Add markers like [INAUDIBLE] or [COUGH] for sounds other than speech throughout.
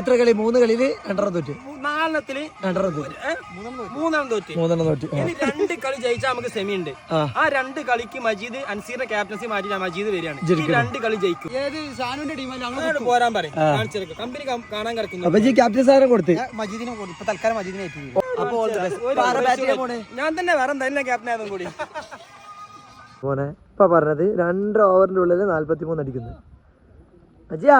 എത്ര കളി? മൂന്ന് കളിയിൽ രണ്ടെണ്ണം തോറ്റ്. നാലെണ്ണത്തിൽ രണ്ടെണ്ണം തോറ്റ്? മൂന്നെണ്ണം തോറ്റ്. മൂന്നെണ്ണം തോറ്റ്. ഇനി രണ്ട് കളി ജയിച്ചാൽ നമുക്ക് സെമി ഉണ്ട്. ആ. രണ്ട് കളിക്ക് മജീദ് അൻസീറിന്റെ ക്യാപ്റ്റൻസി മാറ്റി മജീദ് വരികയാണ്. ഈ രണ്ട് കളി ജയിക്കും. ഏത് ഷാനുവിന്റെ ടീമല്ല അങ്ങോട്ട് പോരാൻ പറയും. കാണിച്ചെടുക്കും കമ്പനി കാണാൻ കിടക്കുന്നു. അപ്പൊ ഈ ക്യാപ്റ്റൻ സാറിനെ കൊടുത്ത്. മജീദിനെ കൊടുത്തു. ഇപ്പൊ തൽക്കാലം മജീദിനെ? ഞാൻ തന്നെ വേറെ എന്തായാലും ക്യാപ്റ്റൻ ആയതും കൂടി. മോനെ ഇപ്പൊ പറഞ്ഞത് രണ്ടര ഓവറിന്റെ ഉള്ളിൽ നാല്പത്തി മൂന്ന് അടിക്കുന്നു. അജിയാ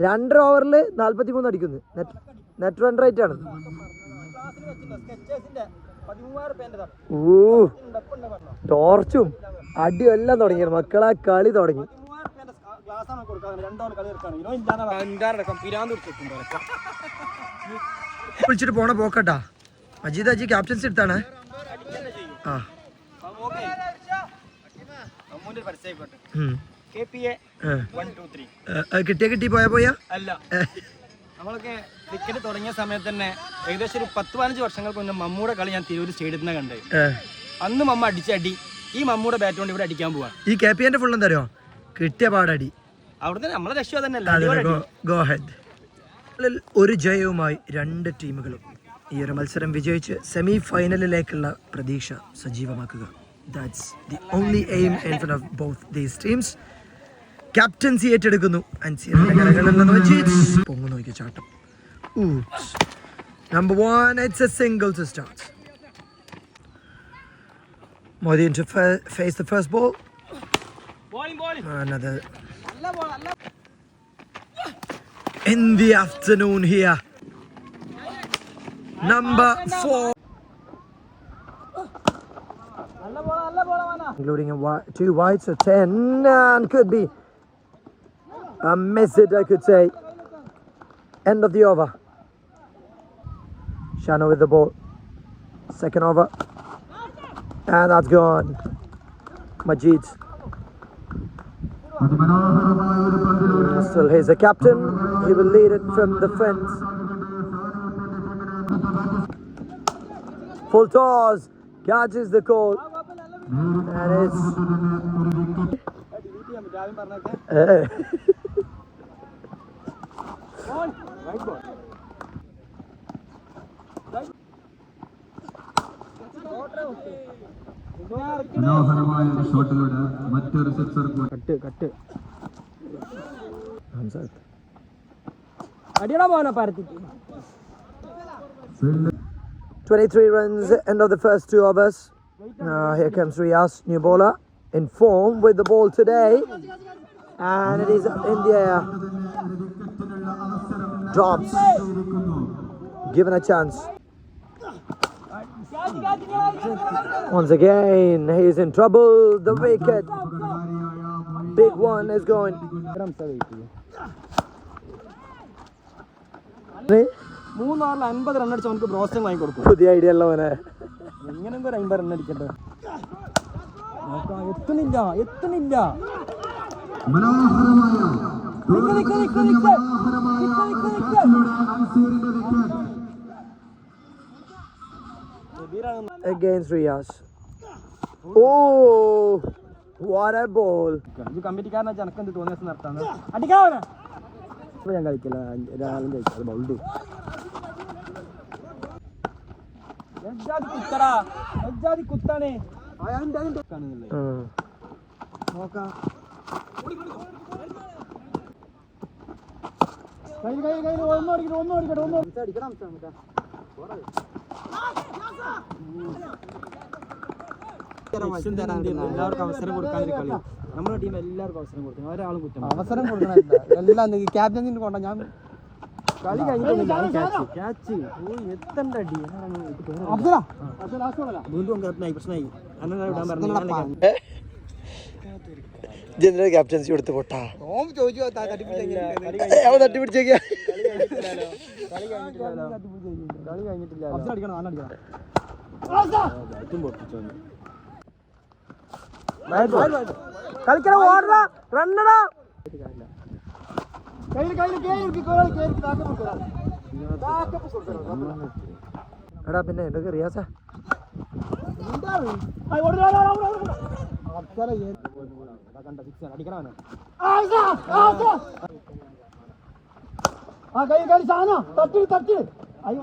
രണ്ടര ഓവറിൽ നാൽപ്പത്തി മൂന്ന് അടിക്കുന്നു. നെറ്റ് നെറ്റ് റൺ റേറ്റ് ആണ്. ഊ ടോർച്ചും അടി എല്ലാം തുടങ്ങി മക്കളെ കളി തുടങ്ങി. വിളിച്ചിട്ട് പോണ പോക്കട്ടാ. അജിത് അജി ക്യാപ്റ്റൻസി എടുത്താണ്. ആ. കിട്ടിയ കിട്ടി പോയാ പോയാ? അല്ല. നമ്മളൊക്കെ ക്രിക്കറ്റ് തുടങ്ങിയ സമയത്ത് തന്നെ ഏകദേശം ഒരു പത്ത് പതിനഞ്ച് വർഷങ്ങൾക്ക് മുന്നേ മമ്മൂടെ കളി ഞാൻ തിരൂർ സ്റ്റേഡിയത്തിൽ നിന്ന് കണ്ടത്. അന്ന് മമ്മ അടിച്ചടി. ഈ മമ്മൂടെ ബാറ്റ് കൊണ്ട് ഇവിടെ അടിക്കാൻ പോവാ ഈ കെ പി എന്റെ ഫുൾ എന്താ അറിയോ കിട്ടിയ പാടടി. അവിടുന്ന് നമ്മളെ രക്ഷ തന്നെ ഒരു ജയവുമായി രണ്ട് ടീമുകളും ഈ ഒരു മത്സരം വിജയിച്ച് സെമി ഫൈനലിലേക്കുള്ള പ്രതീക്ഷ സജീവമാക്കുക. That's the only aim in front of both these teams captaincy ഏറ്റെടുക്കുന്നു അൻസിയുടെ കരകളിൽ നിന്ന് വെച്ച് പൊങ്ങു നോക്കിയ ചാട്ടം number one it's a single to start Modian to fa- face the first ball. Bowling bowling Another in the afternoon here. Number four. Including a wi- two whites, so 10, and could be a it, I could say. End of the over. Shano with the ball. Second over. And that's gone. Majid. Still, he's a captain. He will lead it from the fence. Full toss. Catches the call. And it's. [LAUGHS] Eh, eh. Eh. മനോഹരമായ ഒരു ഷോട്ടിലൂടെ മറ്റൊരു sixer കൂടി cut cut Hamzat. അടിയടാ പോകാനാ പരത്തിട്ട് 23 runs, end of the first two overs. Now here comes Riaz, new bowler, in form with the ball today. And it is up in the air. Drops. Given a chance. Once again, he's in trouble. The wicket. Big one is going. മൂന്നാറിൽ അൻപത് run അടിച്ച് നമുക്ക് ബ്രോസ്റ്റിംഗ് വാങ്ങി കൊടുക്കും പുതിയ idea ഉള്ളവനെ എങ്ങനെയെങ്കിലും ഒരു അമ്പത് റൺ അടിക്കട്ടെ എത്തുന്നില്ല എത്തുന്നില്ല മനോഹരമായ against Riaz. Oh, what a ball! ഇത് കമ്മിറ്റിക്കാരനെ ജനക്ക് എന്ത് തോന്നിയ നടത്താണ് അടിക്കാവനെ ഞാൻ കളിക്കില്ല. രാവിലെ കഴിക്കാം ബൗൾഡ്. കുത്തടാ. കുത്താണ്. നോക്കാം. എല്ലാവർക്കും അവസരം കൊടുക്കാൻ കളി. നമ്മുടെ ടീം എല്ലാവർക്കും അവസരം കൊടുക്കണം. ഒരാളും കുറ്റം അവസരം എല്ലാം കൊണ്ട? ഞാൻ കളി വീണ്ടും ക്യാപ്റ്റനായി പ്രശ്നമായി. അന്നെ പറഞ്ഞു ജനറൽ ക്യാപ്റ്റൻസി കൊടുത്ത് പൊട്ടാ. ഓം ചോദിച്ചു അവൻ തട്ടിപ്പിടിച്ചേക്കാ കളിക്കണ ഓടടാ റണ്ണടാ. എടാ പിന്നെ എന്തൊക്കെ റിയാസാ? അടിക്കണവനെ ആ തട്ടി തട്ടി അയ്യോ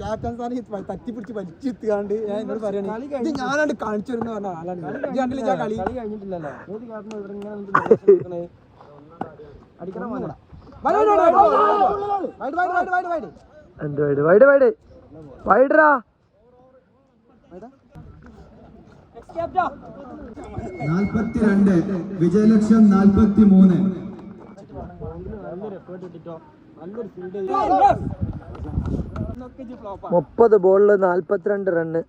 ക്യാപ്റ്റൻ തട്ടിപ്പിടിച്ച് വലിച്ചെത്തുകാണ്ട് ഞാൻ എന്നോട് പറയണേ ഞാനാണ്ട് കാണിച്ചു വരുന്ന പറഞ്ഞ ആളാണ് ഞാൻ കളി കഴിഞ്ഞിട്ടില്ലല്ലോ ഏത് കാരണം ഇവിടെ ഇങ്ങനെ നിന്നിട്ട് നിർദ്ദേശം കൊടുക്കണേ? അടിക്കണം മോനെ. Wide wide wide wide wide wide എന്ത് വൈഡ് വൈഡ് വൈഡ് വൈഡറാ നാൽപ്പത്തിരണ്ട് വിജയലക്ഷ്യം നാൽപ്പത്തി മൂന്ന്. മുപ്പത് ബോളിൽ നാൽപ്പത്തിരണ്ട് റണ്ണ്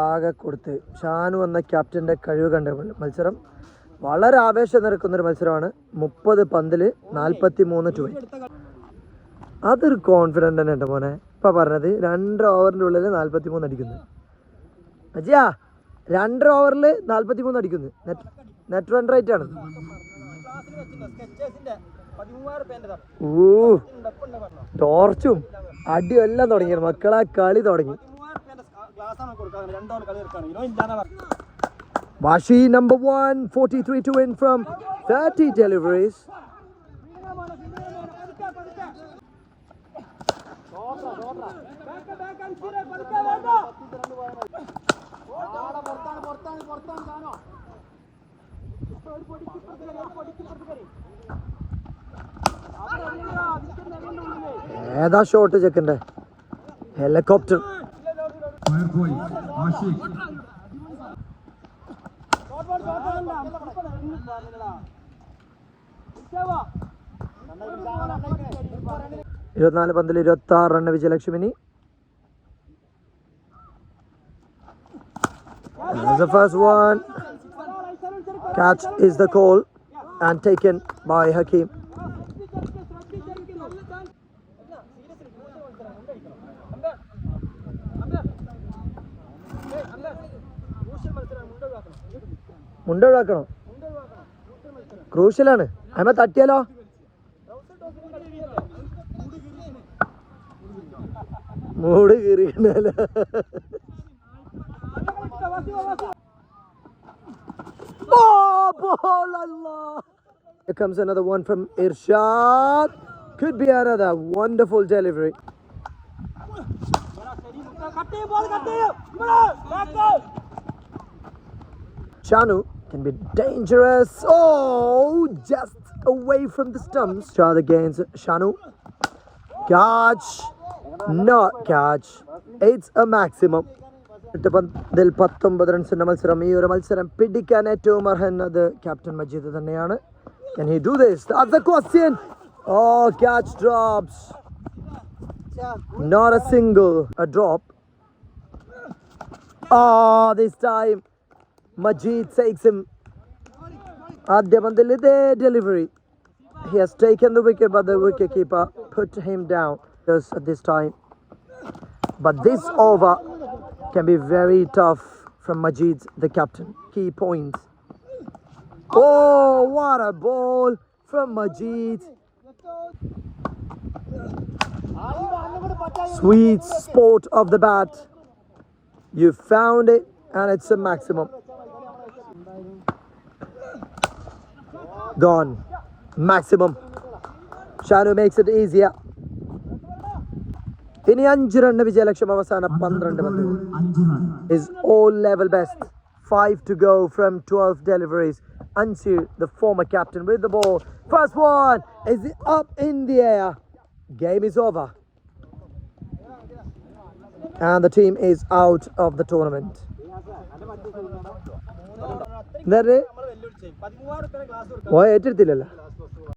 ആകെ കൊടുത്ത് ഷാനു എന്ന ക്യാപ്റ്റന്റെ കഴിവ് കണ്ട മത്സരം. വളരെ ആവേശം നിറക്കുന്നൊരു മത്സരമാണ്. മുപ്പത് പന്തിൽ നാൽപ്പത്തി മൂന്ന് ടു അതൊരു കോൺഫിഡന്റ് തന്നെ ഉണ്ട് മോനെ. ഇപ്പം പറഞ്ഞത് രണ്ട് ഓവറിന്റെ ഉള്ളിൽ നാൽപ്പത്തി മൂന്ന് അടിക്കുന്നു. അജിയാ രണ്ട് ഓവറിൽ നാൽപ്പത്തി മൂന്ന് അടിക്കുന്നു. നെറ്റ് നെറ്റ് റൺ റേറ്റ് ആണ്. ഊ. ടോർച്ചും അടിയും എല്ലാം തുടങ്ങിയത് മക്കളെ കളി തുടങ്ങി. Washi number one, 43 to win from 30 deliveries. ഏതാ ഷോട്ട് ചെക്കന്റെ ഹെലികോപ്റ്റർ ഇരുപത്തിനാല് പന്തിൽ ഇരുപത്തി ആറ് റണ്ണ് വിജയലക്ഷ്മിനി call and taken by Hakim. മുണ്ട ഒഴിവാക്കണം ക്രൂഷ്യലാണ് അമ്മ തട്ടിയാലോ മൂട് കീറിക്കണല്ലോ Oh. Here comes another one from Irshad. Could be another wonderful delivery. Shanu can be dangerous. Oh, just away from the stumps. Shah against Shanu. Catch. Not catch. It's a maximum. എട്ട് പന്തിൽ പത്തൊമ്പത് റൺസിന്റെ മത്സരം ഈ ഒരു മത്സരം പിടിക്കാൻ ഏറ്റവും അർഹൻ അത് ക്യാപ്റ്റൻ മജീദ് തന്നെയാണ് Can he do this? That's the question. Oh, catch drops. Not a single, a drop. Oh, this time Majid takes him at the with the delivery. He has taken the wicket, but the wicketkeeper put him down just at this time. But this over can be very tough from Majid, the captain. Key points. Oh, what a ball from Majid. Sweet sport of the bat. You found it, and it's a maximum. Gone. Maximum. Shanu makes it easier. ഇനി അഞ്ച് run വിജയലക്ഷ്യം അവസാന പന്ത്രണ്ട് പന്ത് അഞ്ച് run is all level best. Five to go from 12 deliveries. Ansir, the former captain, with the ball. First one is up in the air. Game is over. And the team is out of the tournament. ഓ ഏറ്റെടുത്തില്ലല്ലോ?